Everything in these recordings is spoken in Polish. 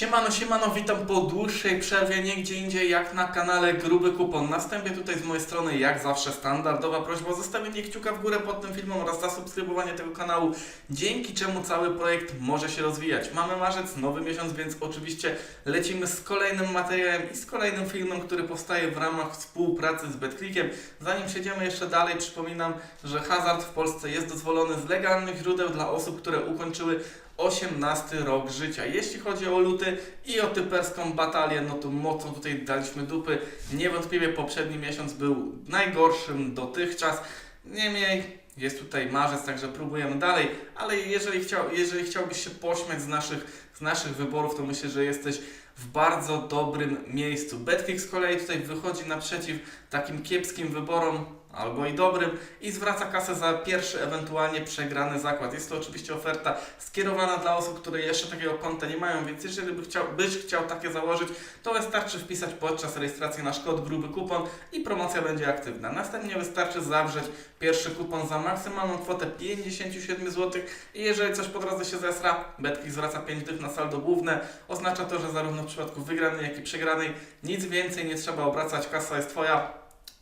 Siemano, siemano, witam po dłuższej przerwie, nie gdzie indziej jak na kanale Gruby Kupon. Następnie tutaj z mojej strony, jak zawsze, standardowa prośba o zostawienie kciuka w górę pod tym filmem oraz zasubskrybowanie tego kanału, dzięki czemu cały projekt może się rozwijać. Mamy marzec, nowy miesiąc, więc oczywiście lecimy z kolejnym materiałem i z kolejnym filmem, który powstaje w ramach współpracy z BetClickiem. Zanim przejdziemy jeszcze dalej, przypominam, że hazard w Polsce jest dozwolony z legalnych źródeł dla osób, które ukończyły 18 rok życia. Jeśli chodzi o luty i o typerską batalię, no to mocno tutaj daliśmy dupy. Niewątpliwie poprzedni miesiąc był najgorszym dotychczas. Niemniej jest tutaj marzec, także próbujemy dalej, ale jeżeli, chciał, jeżeli chciałbyś się pośmiać z naszych, z naszych wyborów, to myślę, że jesteś w bardzo dobrym miejscu. Betclick z kolei tutaj wychodzi naprzeciw takim kiepskim wyborom, albo i dobrym, i zwraca kasę za pierwszy ewentualnie przegrany zakład. Jest to oczywiście oferta skierowana dla osób, które jeszcze takiego konta nie mają, więc jeżeli by chciał, byś chciał takie założyć, to wystarczy wpisać podczas rejestracji nasz kod gruby kupon i promocja będzie aktywna. Następnie wystarczy zawrzeć pierwszy kupon za maksymalną kwotę 57 zł i jeżeli coś po drodze się zesra, Betclick zwraca 5 dych na saldo główne. Oznacza to, że zarówno w przypadku wygranej, jak i przegranej nic więcej nie trzeba obracać, kasa jest Twoja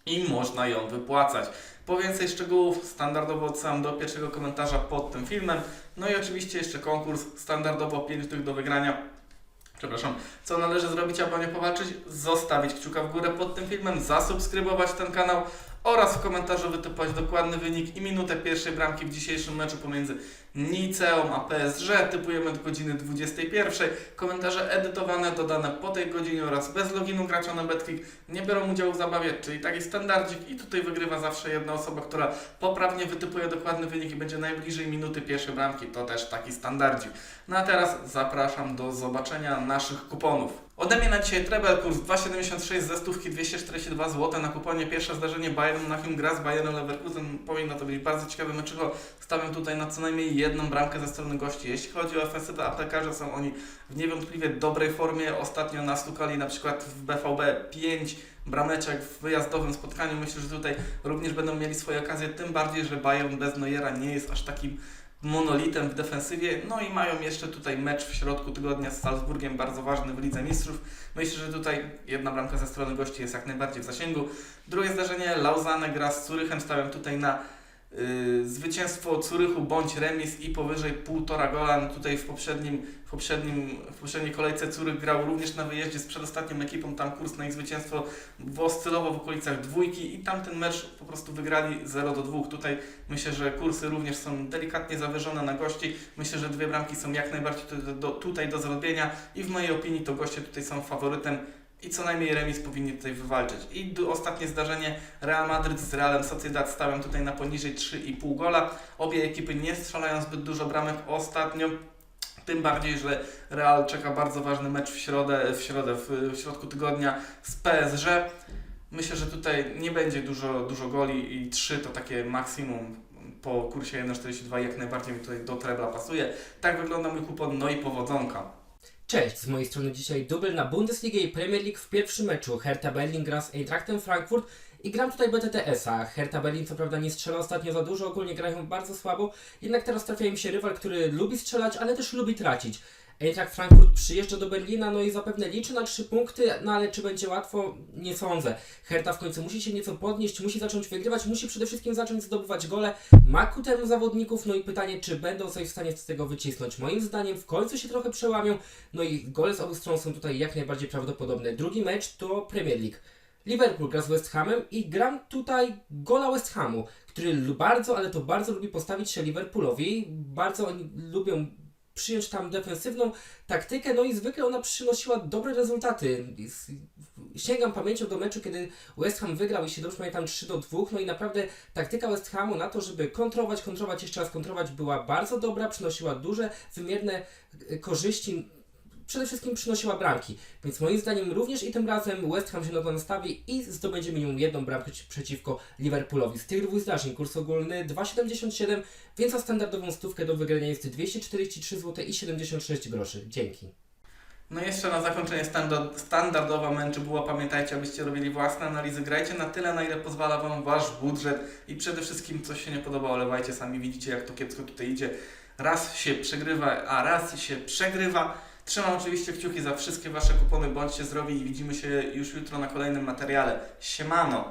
i można ją wypłacać. Po więcej szczegółów standardowo odsyłam do pierwszego komentarza pod tym filmem. No i oczywiście jeszcze konkurs standardowo 5 tych do wygrania. Przepraszam, co należy zrobić, aby o nie powalczyć? Zostawić kciuka w górę pod tym filmem, zasubskrybować ten kanał oraz w komentarzu wytypować dokładny wynik i minutę pierwszej bramki w dzisiejszym meczu pomiędzy Niceą a PSG. Typujemy do godziny 21. Komentarze edytowane, dodane po tej godzinie oraz bez loginu gracza na BetClick nie biorą udziału w zabawie, czyli taki standardzik i tutaj wygrywa zawsze jedna osoba, która poprawnie wytypuje dokładny wynik i będzie najbliżej minuty pierwszej bramki. To też taki standardzik. No a teraz zapraszam do zobaczenia naszych kuponów. Ode mnie na dzisiaj Trebel kurs 2,76 ze stówki 242 zł na kuponie. Pierwsze zdarzenie Bayern Monachium gra z Bayernem Leverkusen. Powinno to być bardzo ciekawe meczyko. Stawiam tutaj na co najmniej jedną bramkę ze strony gości. Jeśli chodzi o ofensywę aptekarze, są oni w niewątpliwie dobrej formie. Ostatnio nastukali na przykład w BVB 5 brameczek w wyjazdowym spotkaniu. Myślę, że tutaj również będą mieli swoje okazje, tym bardziej, że Bayern bez Neuera nie jest aż takim monolitem w defensywie. No i mają jeszcze tutaj mecz w środku tygodnia z Salzburgiem, bardzo ważny w Lidze Mistrzów. Myślę, że tutaj jedna bramka ze strony gości jest jak najbardziej w zasięgu. Drugie zdarzenie, Lausanne gra z Zurychem, stawiam tutaj na zwycięstwo Zurychu bądź remis i powyżej półtora gola. No tutaj w poprzednim, w poprzednim, w poprzedniej kolejce Zurych grał również na wyjeździe z przedostatnią ekipą, tam kurs na ich zwycięstwo oscylował w okolicach dwójki i tamten mecz po prostu wygrali 0 do 2. Tutaj myślę, że kursy również są delikatnie zawyżone na gości. Myślę, że dwie bramki są jak najbardziej tutaj do, tutaj do zrobienia i w mojej opinii to goście tutaj są faworytem i co najmniej remis powinni tutaj wywalczyć. I ostatnie zdarzenie Real Madryt z Realem Sociedad stawiam tutaj na poniżej 3,5 gola. Obie ekipy nie strzelają zbyt dużo bramek ostatnio. Tym bardziej, że Real czeka bardzo ważny mecz w środę, w środę, w środku tygodnia z PSG. Myślę, że tutaj nie będzie dużo, dużo goli i 3 to takie maksimum po kursie 1,42 jak najbardziej mi tutaj do trebla pasuje. Tak wygląda mój kupon, no i powodzonka. Cześć, z mojej strony dzisiaj dubel na Bundesligę i Premier League w pierwszym meczu. Hertha Berlin gra z Eintrachtem Frankfurt i gram tutaj BTTS-a. Hertha Berlin co prawda nie strzela ostatnio za dużo, ogólnie grają bardzo słabo, jednak teraz trafia im się rywal, który lubi strzelać, ale też lubi tracić. Eintracht Frankfurt przyjeżdża do Berlina, no i zapewne liczy na trzy punkty, no ale czy będzie łatwo? Nie sądzę. Hertha w końcu musi się nieco podnieść, musi zacząć wygrywać, musi przede wszystkim zacząć zdobywać gole. Ma ku temu zawodników, no i pytanie, czy będą coś w stanie z tego wycisnąć. Moim zdaniem w końcu się trochę przełamią, no i gole z obu stron są tutaj jak najbardziej prawdopodobne. Drugi mecz to Premier League. Liverpool gra z West Hamem i gram tutaj gola West Hamu, który bardzo, ale to bardzo lubi postawić się Liverpoolowi. Bardzo oni lubią przyjąć tam defensywną taktykę, no i zwykle ona przynosiła dobre rezultaty. Sięgam pamięcią do meczu, kiedy West Ham wygrał i się dobrze pamiętam 3 do 2, no i naprawdę taktyka West Hamu na to, żeby kontrować, kontrować, jeszcze raz kontrować była bardzo dobra, przynosiła duże, wymierne e, korzyści przede wszystkim przynosiła bramki. Więc moim zdaniem również i tym razem West Ham się na to nastawi i zdobędzie minimum jedną bramkę ci- przeciwko Liverpoolowi. Z tych dwóch zdarzeń kurs ogólny 2,77, więc za standardową stówkę do wygrania jest 243 zł i 76 groszy. Dzięki. No jeszcze na zakończenie standard, standardowa męczy była, pamiętajcie, abyście robili własne analizy, grajcie na tyle, na ile pozwala Wam Wasz budżet i przede wszystkim coś się nie podoba, olewajcie, sami widzicie jak to kiepsko tutaj idzie. Raz się przegrywa, a raz się przegrywa, Trzymam oczywiście kciuki za wszystkie Wasze kupony, bądźcie zdrowi i widzimy się już jutro na kolejnym materiale. Siemano!